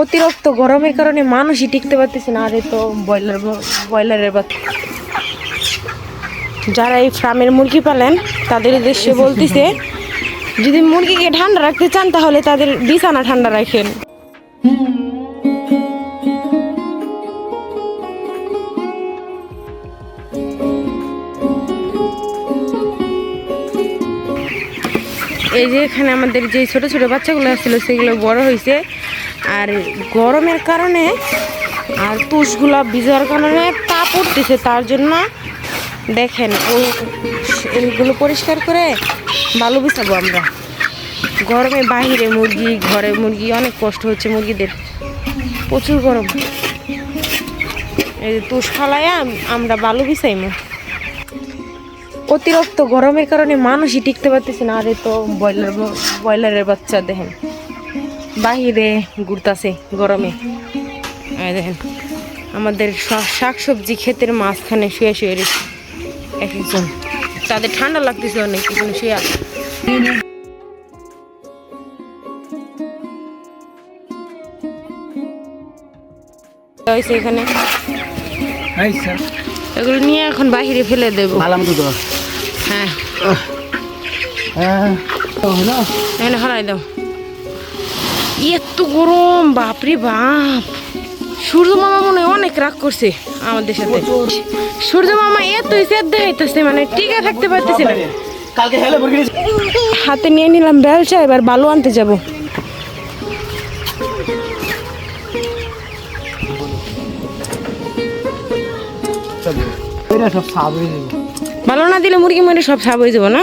অতিরিক্ত গরমের কারণে মানুষই টিকতে পারতেছে না। আরে তো ব্রয়লার ব্রয়লারের বাচ্চা। যারা এই ফার্মের মুরগি পালেন, তাদের উদ্দেশ্যে বলতেছে, যদি মুরগিকে ঠান্ডা রাখতে চান, তাহলে তাদের বিছানা ঠান্ডা রাখেন। এই যে এখানে আমাদের যে ছোট ছোট বাচ্চাগুলো আসছিল সেগুলো বড় হয়েছে। আর গরমের কারণে আর তুষগুলা ভিজার কারণে তাপ উঠতেছে, তার জন্য দেখেন ও এইগুলো পরিষ্কার করে ভালো বিছাবো আমরা। গরমে বাইরে মুরগি, ঘরে মুরগি, অনেক কষ্ট হচ্ছে মুরগিদের। প্রচুর গরম। এই তুষ ফালাইয়া আমরা বালু বিছাইমো। অতিরিক্ত গরমের কারণে মানুষই টিকতে পারতেছে না। আরে তো ব্রয়লার, ব্রয়লারের বাচ্চা দেখেন। বাহিরে ঘুরতাছে গরমে। দেখেন আমাদের শাক সবজি ক্ষেতের মাঝখানে শুয়ে শুয়ে রেখে এক একজন। তাদের ঠান্ডা লাগতেছে অনেক এখানে শুয়ে। হয়েছে এখানে। এগুলো নিয়ে এখন বাহিরে ফেলে দেবো। হ্যাঁ। হ্যাঁ এত গরম বাপরে বাপ। সূর্য মামা মনে হয় অনেক রাগ করছে আমাদের সাথে। সূর্য মামা এতই সেদ দেখাইতেছে মানে টিকে থাকতে পারতেছে না। মুরগি হাতে নিয়ে নিলাম বেলচা এবার বালু আনতে যাব। হয়ে বালু না দিলে মুরগি মরে সব সাব হয়ে যাব না?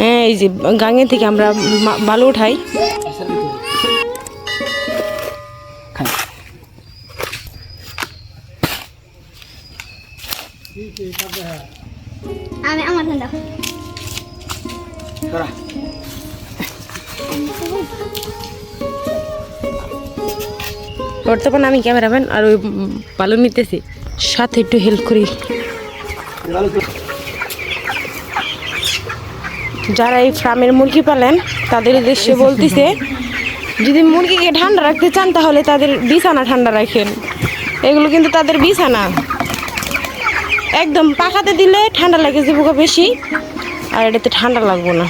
হ্যাঁ এই যে গাঙে থেকে আমরা বালু উঠাই। আমি আমার ঠান্ডা করা বর্তমানে আমি ক্যামেরাম্যান আর ওই বালু নিতেছি। সাথে একটু হেল্প করি। যারা এই ফার্মের মুরগি পালেন তাদের উদ্দেশ্যে বলতেছে যদি মুরগিকে ঠান্ডা রাখতে চান তাহলে তাদের বিছানা ঠান্ডা রাখেন। এগুলো কিন্তু তাদের বিছানা। একদম পাখাতে দিলে ঠান্ডা লাগে যাব বেশি। আর এটাতে ঠান্ডা লাগবো না।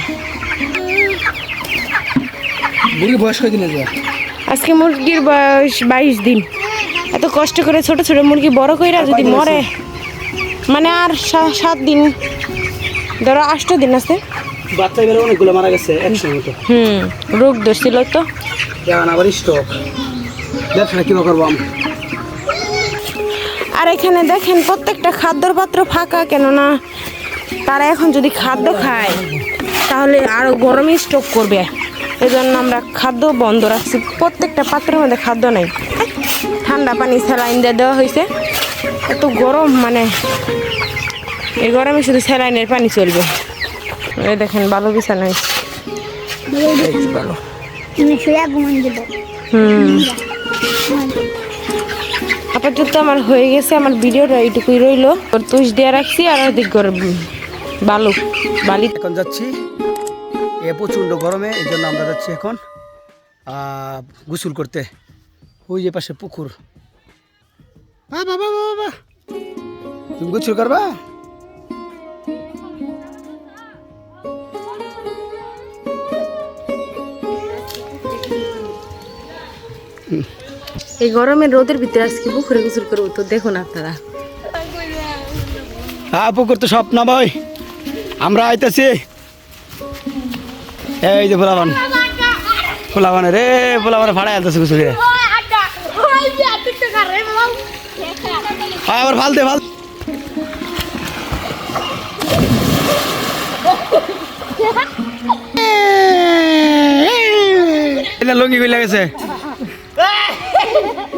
বয়স আজকে মুরগির বয়স বাইশ দিন। এত কষ্ট করে ছোট ছোট মুরগি বড় কইরা যদি মরে মানে আর সাত দিন। ধরো আষ্ট দিন আছে। বাচ্চা বেরো অনেকগুলো মারা গেছে হুম রোগ ধরছিল তো। আবার স্টক। ব্যবসাটা কিবা করব আমরা আর এখানে দেখেন প্রত্যেকটা খাদ্যর পাত্র ফাঁকা কেননা তারা এখন যদি খাদ্য খায় তাহলে আরও গরমই স্টক করবে। এজন্য আমরা খাদ্য বন্ধ রাখছি। প্রত্যেকটা পাত্রের মধ্যে খাদ্য নেই। ঠান্ডা পানি স্যালাইন দিয়ে দেওয়া হয়েছে। এত গরম মানে এই গরমে শুধু স্যালাইনের পানি চলবে। এই দেখেন ভালো বিছানা ভালো হুম। আপাতত আমার হয়ে গেছে, আমার ভিডিওটা এইটুকুই রইল। তুষ দিয়ে রাখছি আর ওদিক করে বালু, বালি। এখন যাচ্ছি। এ প্রচণ্ড গরমে, এই জন্য আমরা যাচ্ছি এখন গোসল করতে। ওই যে পাশে পুকুর। বাবা বাবা বাবা। তুমি গোসল করবা? এই গরমের রোদের ভিতরে আজকে পুকুরে গোসল করব তো দেখুন আপনারা হ্যাঁ পুকুর তো সব না ভাই আমরা আইতেছি এই যে পোলাবান পোলাবানে রে পোলাবানে ভাড়া আনতেছে গোসল করে হ্যাঁ আবার ভালো